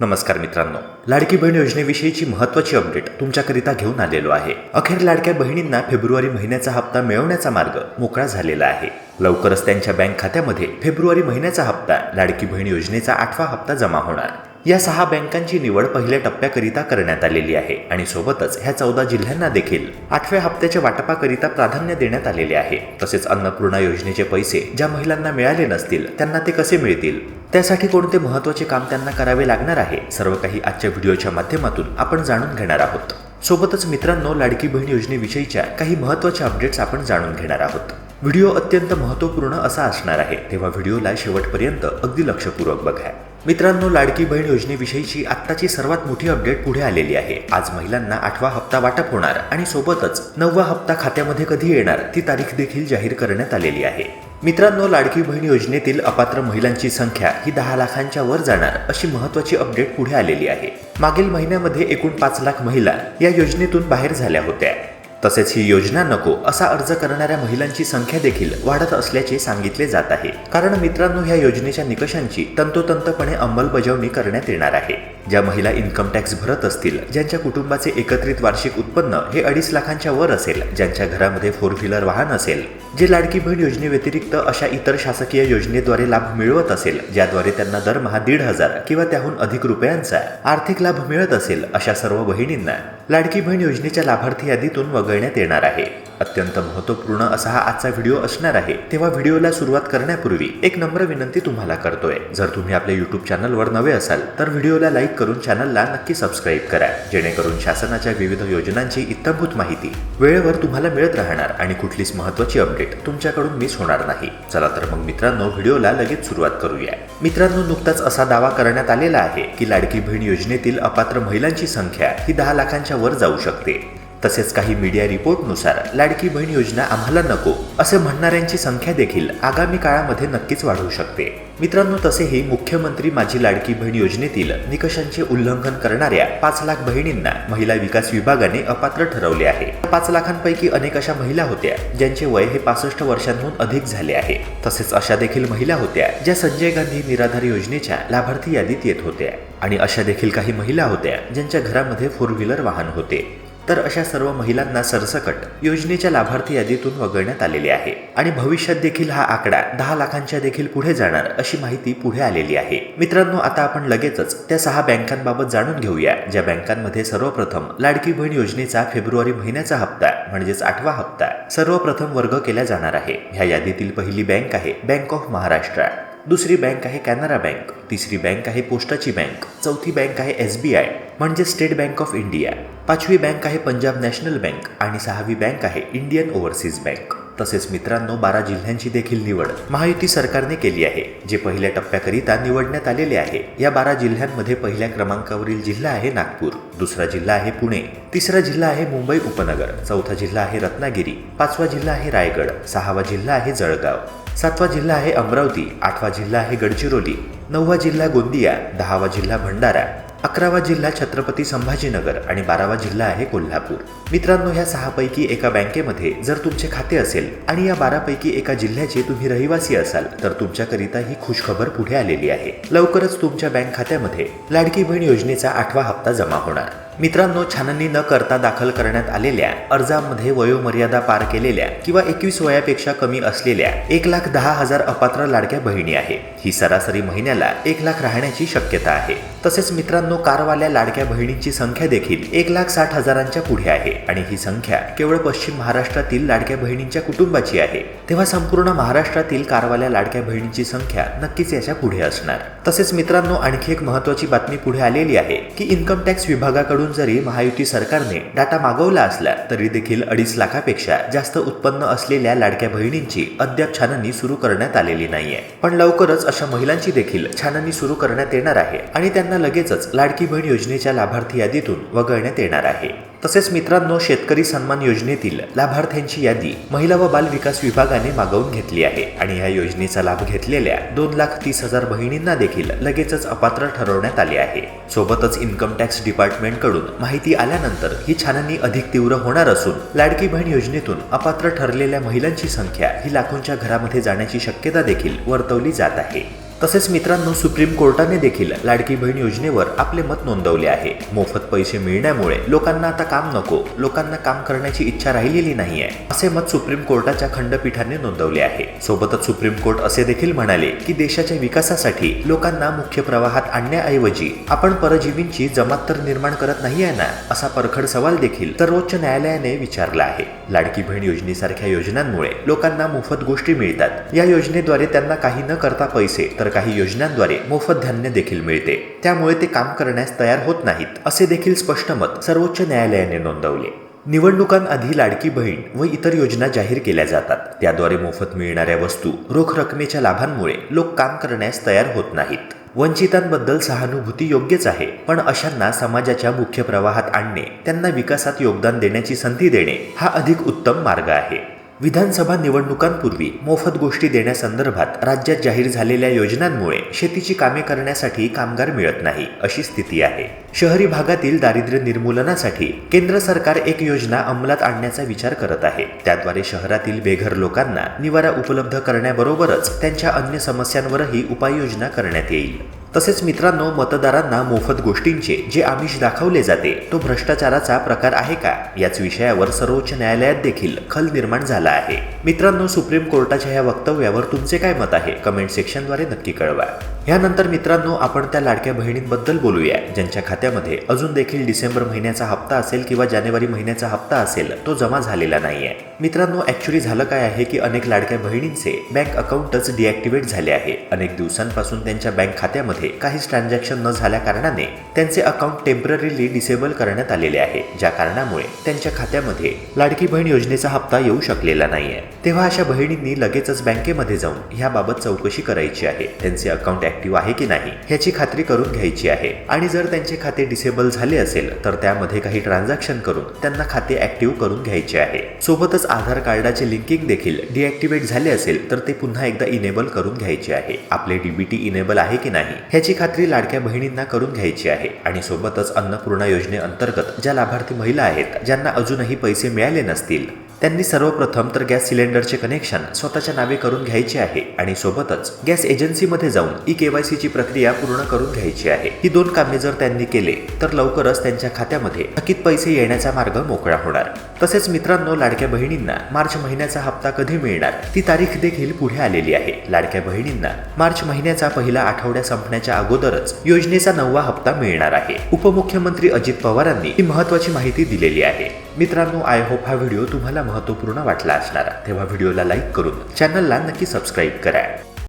नमस्कार मित्रांनो. लाडकी बहीण योजनेविषयीची महत्त्वाची अपडेट तुमच्याकरिता घेऊन आलेलो आहे. अखेर लाडक्या बहिणींना फेब्रुवारी महिन्याचा हप्ता मिळवण्याचा मार्ग मोकळा झालेला आहे. लवकरच त्यांच्या बँक खात्यामध्ये फेब्रुवारी महिन्याचा हप्ता लाडकी बहीण योजनेचा आठवा हप्ता जमा होणार. या सहा बँकांची निवड पहिल्या टप्प्याकरिता करण्यात आलेली आहे आणि सोबतच ह्या चौदा जिल्ह्यांना देखील आठव्या हप्त्याच्या वाटपाकरिता प्राधान्य देण्यात आलेले आहे. तसेच अन्नपूर्णा योजनेचे पैसे ज्या महिलांना मिळाले नसतील त्यांना ते कसे मिळतील? त्यासाठी कोणते महत्त्वाचे काम त्यांना करावे लागणार आहे? सर्व काही आजच्या व्हिडिओच्या माध्यमातून आपण जाणून घेणार आहोत. सोबतच मित्रांनो लाडकी बहीण योजनेविषयीच्या काही महत्त्वाच्या अपडेट्स आपण जाणून घेणार आहोत. व्हिडिओ अत्यंत महत्त्वपूर्ण असा असणार आहे. तेव्हा व्हिडिओला शेवटपर्यंत अगदी लक्षपूर्वक बघा. मित्रांनो लाडकी बहीण योजनेविषयीची आत्ताची सर्वात मोठी अपडेट पुढे आलेली आहे. आज महिलांना आठवा हप्ता वाटप होणार आणि सोबतच नववा हप्ता खात्यामध्ये कधी येणार ती तारीख देखील जाहीर करण्यात आलेली आहे. मित्रांनो लाडकी बहीण योजनेतील अपात्र महिलांची संख्या ही दहा लाखांच्या वर जाणार अशी महत्वाची अपडेट पुढे आलेली आहे. मागील महिन्यामध्ये एकूण पाच लाख महिला या योजनेतून बाहेर झाल्या होत्या. तसेच ही योजना नको असा अर्ज करणाऱ्या महिलांची संख्या देखील वाढत असल्याचे सांगितले जात आहे. कारण मित्रांनो ह्या योजनेच्या निकषांची तंतोतंतपणे अंमलबजावणी करण्यात येणार आहे. ज्या महिला इन्कम टॅक्स भरत असतील ज्यांच्या कुटुंबाचे एकत्रित वार्षिक उत्पन्न हे अडीच लाखांच्या वर असेल ज्यांच्या घरामध्ये फोर व्हीलर वाहन असेल जे लाडकी बहीण योजनेव्यतिरिक्त अशा इतर शासकीय योजनेद्वारे लाभ मिळवत असेल ज्याद्वारे त्यांना दरमहा दीड हजार किंवा त्याहून अधिक रुपयांचा आर्थिक लाभ मिळत असेल अशा सर्व बहिणींना लाडकी बहीण योजनेच्या लाभार्थी यादीतून वगळण्यात येणार आहे. अत्यंत महत्त्वपूर्ण असा हा आजचा व्हिडिओ असणार आहे. तेव्हा व्हिडिओला सुरुवात करण्यापूर्वी एक नम्र विनंती तुम्हाला करतोय. जर तुम्ही आपल्या युट्यूब चॅनलवर नवे असाल तर व्हिडिओला लाईक करून चॅनलला नक्की सबस्क्राईब करा. जेणेकरून शासनाच्या विविध योजनांची इत्तमभूत माहिती वेळेवर तुम्हाला मिळत राहणार आणि कुठलीच महत्त्वाची अपडेट तुमच्याकडून मिस होणार नाही. चला तर मग मित्रांनो व्हिडिओला लगेच सुरुवात करूया. मित्रांनो नुकताच असा दावा करण्यात आलेला आहे की लाडकी बहीण योजनेतील अपात्र महिलांची संख्या ही दहा लाखांच्या वर जाऊ शकते. तसेच काही मीडिया रिपोर्टनुसार लाडकी बहीण योजना आम्हाला नको असे म्हणणाऱ्यांची संख्या देखील आगामी काळामध्ये नक्कीच वाढू शकते. मित्रांनो तसेही मुख्यमंत्री माझी लाडकी बहीण योजनेतील निकषांचे उल्लंघन करणाऱ्या पाच लाख बहिणींना महिला विकास विभागाने अपात्र ठरवले आहे. पाच लाखांपैकी अनेक अशा महिला होत्या ज्यांचे वय हे पासष्ट वर्षांहून अधिक झाले आहे. तसेच अशा देखील महिला होत्या ज्या संजय गांधी निराधार योजनेच्या लाभार्थी यादीत येत होत्या. आणि अशा देखील काही महिला होत्या ज्यांच्या घरामध्ये फोर व्हीलर वाहन होते. तर अशा सर्व महिलांना सरसकट योजनेच्या लाभार्थी यादीतून वगळण्यात आलेले आहे. आणि भविष्यात देखील हा आकडा दहा लाखांच्या देखील पुढे जाणार अशी माहिती पुढे आलेली आहे. मित्रांनो आता आपण लगेचच त्या सहा बँकांबाबत जाणून घेऊया ज्या बँकांमध्ये सर्वप्रथम लाडकी बहीण योजनेचा फेब्रुवारी महिन्याचा हप्ता म्हणजेच आठवा हप्ता सर्वप्रथम वर्ग केला जाणार आहे. ह्या यादीतील पहिली बँक आहे बँक ऑफ महाराष्ट्र. दुसरी बँक आहे कॅनरा बँक तिसरी बँक आहे पोस्टाची बँक चौथी बँक आहे एस बी आय म्हणजे स्टेट बँक ऑफ इंडिया. पाचवी बँक आहे पंजाब नॅशनल बँक आणि सहावी बँक आहे इंडियन ओव्हरसीज बँक. तसेच मित्रांनो बारा जिल्ह्यांची देखील निवड महायुती सरकारने केली आहे जे पहिल्या टप्प्याकरिता निवडण्यात आलेले आहे. या बारा जिल्ह्यांमध्ये पहिल्या क्रमांकावरील जिल्हा आहे नागपूर दुसरा जिल्हा आहे पुणे तिसरा जिल्हा आहे मुंबई उपनगर चौथा जिल्हा आहे रत्नागिरी पाचवा जिल्हा आहे रायगड सहावा जिल्हा आहे जळगाव. सातवा जिल्हा आहे अमरावती आठवा जिल्हा आहे गडचिरोली नववा जिल्हा गोंदिया दहावा जिल्हा भंडारा अकरावा जिल्हा छत्रपती संभाजीनगर आणि बारावा जिल्हा आहे कोल्हापूर. मित्रांनो ह्या सहापैकी एका बँकेमध्ये जर तुमचे खाते असेल आणि या बारापैकी एका जिल्ह्याचे तुम्ही रहिवासी असाल तर तुमच्याकरिता ही खुशखबर पुढे आलेली आहे. लवकरच तुमच्या बँक खात्यामध्ये लाडकी बहीण योजनेचा आठवा हप्ता जमा होणार. मित्रांनो छाननी न करता दाखल करण्यात आलेल्या अर्जामध्ये वयोमर्यादा पार केलेल्या किंवा एकवीस वयापेक्षा कमी असलेल्या एक लाख दहा हजार अपात्र लाडक्या बहिणी आहे. ही सरासरी महिन्याला एक लाख राहण्याची शक्यता आहे. तसेच मित्रांनो कारवाल्या लाडक्या बहिणींची संख्या देखील एक लाख साठ हजारांच्या पुढे आहे आणि ही संख्या केवळ पश्चिम महाराष्ट्रातील लाडक्या बहिणींच्या कुटुंबाची आहे. तेव्हा संपूर्ण महाराष्ट्रातील कारवाल्या लाडक्या बहिणींची संख्या नक्कीच याच्यापुढे असणार. तसेच मित्रांनो आणखी एक महत्वाची बातमी पुढे आलेली आहे की इन्कम टॅक्स विभागाकडून जरी महायुती सरकारने डाटा मागवला असला तरी देखील अडीच लाखापेक्षा जास्त उत्पन्न असलेल्या लाडक्या बहिणींची अद्याप छाननी सुरू करण्यात आलेली नाहीये. पण लवकरच अशा महिलांची देखील छाननी सुरू करण्यात येणार आहे आणि त्यांना लगेचच लाडकी बहीण योजनेच्या लाभार्थी यादीतून वगळण्यात येणार आहे. तसेच मित्रांनो शेतकरी सन्मान योजनेतील लाभार्थ्यांची यादी महिला व बाल विकास विभागाने मागवून घेतली आहे आणि या योजनेचा लाभ घेतलेल्या दोन लाख तीस हजार बहिणींना देखील लगेचच अपात्र ठरवण्यात आले आहे. सोबतच इन्कम टॅक्स डिपार्टमेंटकडून माहिती आल्यानंतर ही छाननी अधिक तीव्र होणार असून लाडकी बहीण योजनेतून अपात्र ठरलेल्या महिलांची संख्या ही लाखोंच्या घरामध्ये जाण्याची शक्यता देखील वर्तवली जात आहे. तसेच मित्रांनो सुप्रीम कोर्टाने देखील लाडकी बहीण योजनेवर आपले मत नोंदवले आहे. मोफत पैसे मिळण्यामुळे लोकांना आता काम नको लोकांना काम करण्याची इच्छा राहिलेली नाहीये असे मत सुप्रीम कोर्टाच्या खंडपीठाने नोंदवले आहे. सोबतच सुप्रीम कोर्ट असे देखील म्हणाले की देशाच्या विकासासाठी लोकांना मुख्य प्रवाहात आणण्याऐवजी आपण परजीवींची जमात तर निर्माण करत नाहीये ना असा परखड सवाल देखील सर्वोच्च न्यायालयाने विचारला आहे. लाडकी बहीण योजनेसारख्या योजनांमुळे लोकांना मोफत गोष्टी मिळतात. या योजनेद्वारे त्यांना काही न करता पैसे तर काही योजनांद्वारे मोफत धान्य देखील मिळते. त्यामुळे ते काम करण्यास तयार होत नाहीत असे देखील स्पष्ट मत सर्वोच्च न्यायालयाने नोंदवले. निवडणुकांआधी लाडकी बहीण व इतर योजना जाहीर केल्या जातात. त्याद्वारे मोफत मिळणाऱ्या वस्तू रोख रकमेच्या लाभांमुळे लोक काम करण्यास तयार होत नाहीत. वंचितांबद्दल सहानुभूती योग्यच आहे पण अशांना समाजाच्या मुख्य प्रवाहात आणणे त्यांना विकासात योगदान देण्याची संधी देणे हा अधिक उत्तम मार्ग आहे. विधानसभा निवडणुकांपूर्वी मोफत गोष्टी देण्यासंदर्भात राज्यात जाहीर झालेल्या योजनांमुळे शेतीची कामे करण्यासाठी कामगार मिळत नाही अशी स्थिती आहे. शहरी भागातील दारिद्र्य निर्मूलनासाठी केंद्र सरकार एक योजना अंमलात आणण्याचा विचार करत आहे. त्याद्वारे शहरातील बेघर लोकांना निवारा उपलब्ध करण्याबरोबरच त्यांच्या अन्य समस्यांवरही उपाययोजना करण्यात येईल. तसेच मित्रांनो मतदारांना मोफत गोष्टींचे जे आमिष दाखवले जाते तो भ्रष्टाचाराचा प्रकार आहे का? याच विषयावर सर्वोच्च न्यायालयात देखील खल निर्माण झाला आहे. मित्रांनो सुप्रीम कोर्टाच्या या वक्तव्यावर तुमचे काय मत आहे? कमेंट सेक्शनद्वारे नक्की कळवा. यानंतर मित्रांनो आपण त्या लाडक्या बहिणींबद्दल बोलूया ज्यांच्या खात्यामध्ये अजून देखील डिसेंबर महिन्याचा हप्ता असेल किंवा जानेवारी महिन्याचा हप्ता असेल तो जमा झालेला नाहीये. मित्रांनो ऍक्च्युली झालं काय आहे की अनेक लाडक्या बहिणींचे बँक अकाउंटच डिॲक्टिव्हेट झाले आहे. अनेक दिवसांपासून त्यांच्या बँक खात्यामध्ये काहीच ट्रान्झॅक्शन न झाल्या कारणाने त्यांचे अकाउंट टेम्पररीली डिसेबल करण्यात आलेले आहे. ज्या कारणामुळे त्यांच्या खात्यामध्ये लाडकी बहीण योजनेचा हप्ता येऊ शकलेला नाहीये. तेव्हा अशा बहिणींनी लगेचच बँकेमध्ये जाऊन याबाबत चौकशी करायची आहे. त्यांचे अकाउंट ऍक्टिव्ह आहे की नाही ह्याची खात्री करून घ्यायची आहे. आणि जर त्यांचे खाते डिसेबल झाले असेल तर त्यामध्ये काही ट्रान्झॅक्शन करून त्यांना खाते ऍक्टिव्ह करून घ्यायचे आहे. सोबतच आधार कार्डाचे लिंकिंग देखील डिॲक्टिवेट झाले असेल तर ते पुन्हा एकदा इनेबल करून घ्यायचे आहे. आपले डीबीटी इनेबल आहे की नाही ह्याची खात्री लाडक्या बहिणींना करून घ्यायची आहे आणि सोबतच अन्नपूर्णा योजनेअंतर्गत ज्या लाभार्थी महिला आहेत ज्यांना अजूनही पैसे मिळाले नसतील त्यांनी सर्वप्रथम तर गॅस सिलेंडरचे कनेक्शन स्वतःच्या नावे करून घ्यायचे आहे आणि सोबतच गॅस एजन्सीमध्ये जाऊन ई केवायसीची प्रक्रिया पूर्ण करून घ्यायची आहे. ही दोन कामे जर त्यांनी केले तर लवकरच त्यांच्या खात्यामध्ये थकीत पैसे येण्याचा मार्ग मोकळा होणार. तसेच मित्रांनो लाडक्या बहिणींना मार्च महिन्याचा हप्ता कधी मिळणार ती तारीख देखील पुढे आलेली आहे. लाडक्या बहिणींना मार्च महिन्याचा पहिला आठवड्या संपण्याच्या अगोदरच योजनेचा नववा हप्ता मिळणार आहे. उपमुख्यमंत्री अजित पवारांनी ही महत्वाची माहिती दिलेली आहे. मित्रांनो आय होप हा व्हिडिओ तुम्हाला महत्त्वपूर्ण वाटला असणार तेव्हा व्हिडिओला लाईक करून चॅनलला नक्की सबस्क्राईब करा.